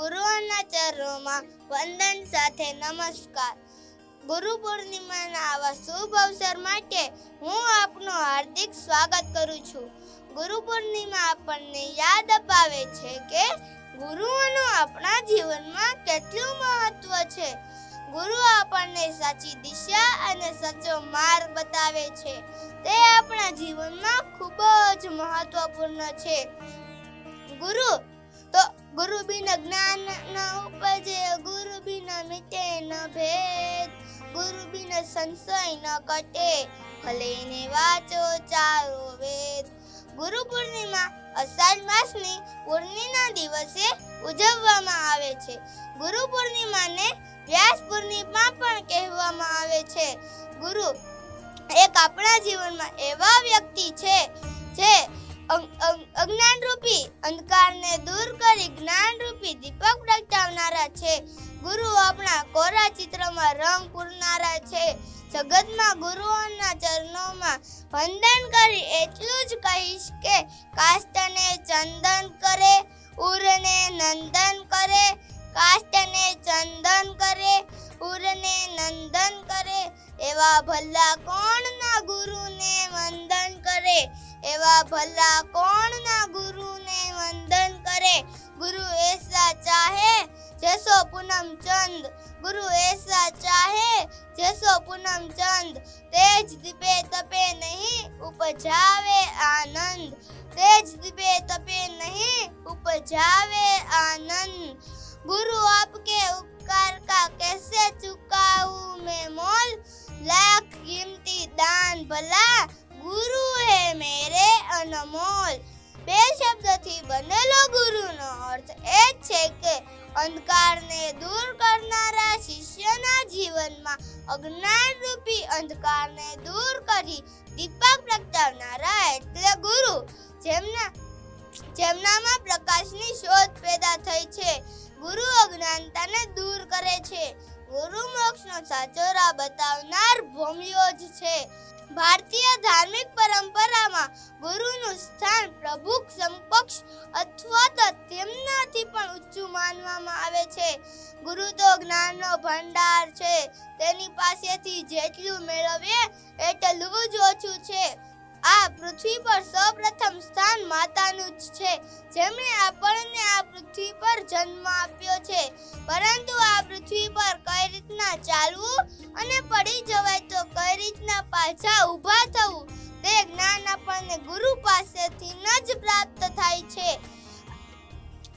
ગુરુઓના ચરણોમાં વંદન સાથે નમસ્કાર. ગુરુ પૂર્ણિમાના આવા શુભ અવસર માટે હું આપનો હાર્દિક સ્વાગત કરું છું. ગુરુ પૂર્ણિમા આપણને યાદ અપાવે છે કે ગુરુઓનું આપણા જીવનમાં કેટલું મહત્વ છે. ગુરુ આપણને સાચી દિશા અને સાચો માર્ગ બતાવે છે. તે આપણા જીવનમાં ખૂબ જ મહત્વપૂર્ણ છે. ગુરુ જ્ઞાન ના ઉપજે ગુરુ બિન મિટે ન ભેદ ગુરુ બિન સંશય ન કટે, ભલે ને વાંચો ચારો વેદ. ગુરુ પૂર્ણિમા અષાઢ માસની પૂર્ણિના દિવસે ઉજવવામાં આવે છે. ગુરુ પૂર્ણિમાને વ્યાસ પૂર્ણિમા પણ કહેવામાં આવે છે. ગુરુ એક આપણા જીવનમાં એવા વ્યક્તિ છે, જે અજ્ઞાન અજ્ઞાનરૂપી અંધકારને દૂર કરી જ્ઞાનરૂપી દીપક પ્રગટાવનારા છે. ગુરુ આપણા કોરા ચિત્રમાં રંગ પૂરનારા છે. જગતમાં ગુરુઓના ચરણોમાં વંદન કરી એટલું જ કહીશ કે કાષ્ટને ચંદન કરે ઉરને નંદન કરે, કાષ્ટને ચંદન કરે ઉરને નંદન કરે, એવા ભલા કોણના ગુરુને વંદન કરે, એવા ભલા ચાહે જૈસો પૂનમ ચંદ ગુરુ એસા ચાહે જૈસો પૂનમ ચંદ તેજ દીપે તપે નહીં ઉપજાવે આનંદ તેજ દીપે તપે નહીં ઉપજાવે આનંદ गुरु आपके उपकार का कैसे चुकाऊं मैं मोल लाख कीमती दान भला गुरु है मेरे अनमोल બે શબ્દથી બનેલો ગુરુનો અર્થ એ જ છે કે અંધકારને દૂર કરનારા શિષ્યના જીવનમાં અજ્ઞાન રૂપી અંધકારને દૂર કરી દીપક પ્રગટાવનારા એટલે ગુરુ. જેમના, જેમનામાં પ્રકાશની શોધ પેદા થઈ છે. ગુરુ અજ્ઞાનતાને દૂર કરે છે. ગુરુ મોક્ષનો સાચો રાહ બતાવનાર ભૂમિયો જ છે. ભારતીય ધાર્મિક પરંપરામાં ગુરુનું સ્થાન પ્રભુ સમકક્ષ અથવા તો તેમનાથી પણ ઊંચું માનવામાં આવે છે. ગુરુ તો જ્ઞાનનો ભંડાર છે. તેની પાસેથી જેટલું મેળવીએ એટલું જ ઓછું છે. આ પૃથ્વી પર સૌપ્રથમ સ્થાન માતાનું જ છે. જેમણે આપણને આ પૃથ્વી પર જન્મ આપ્યો છે. પરંતુ આ પૃથ્વી પર કઈ રીતના ચાલવું? પાછા ઊભા થવું. તે જ્ઞાન આપણને ગુરુ પાસેથી ન જ પ્રાપ્ત થાય છે.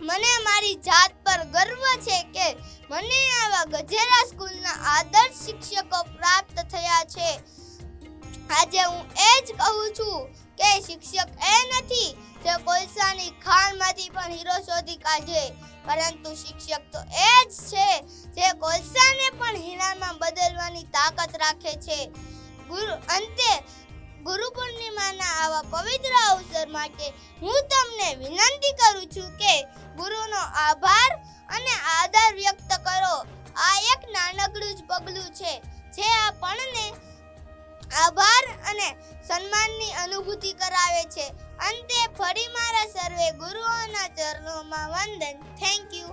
મને મારી જાત પર ગર્વ છે કે મને આવા ગજેરા સ્કૂલના આદર્શ શિક્ષકો પ્રાપ્ત થયા છે. આજે હું એ જ કહું છું કે શિક્ષક એ નથી જે કોલસાની ખાણમાંથી પણ હીરો શોધી કાઢે. પરંતુ શિક્ષક તો એ જ છે જે કોલસાને પણ હીરામાં બદલવાની તાકાત રાખે છે. ગુરુ અંતે ગુરુ પૂર્ણિમાના આવા પવિત્ર અવસર માટે હું તમને વિનંતી કરું છું કે ગુરુનો આભાર અને આદર વ્યક્ત કરો. આ એક નાનકડું જ પગલું છે જે આપણને આભાર અને સન્માનની અનુભૂતિ કરાવે છે. અંતે ફરી મારા સર્વે ગુરુઓના ચરણોમાં વંદન. Thank you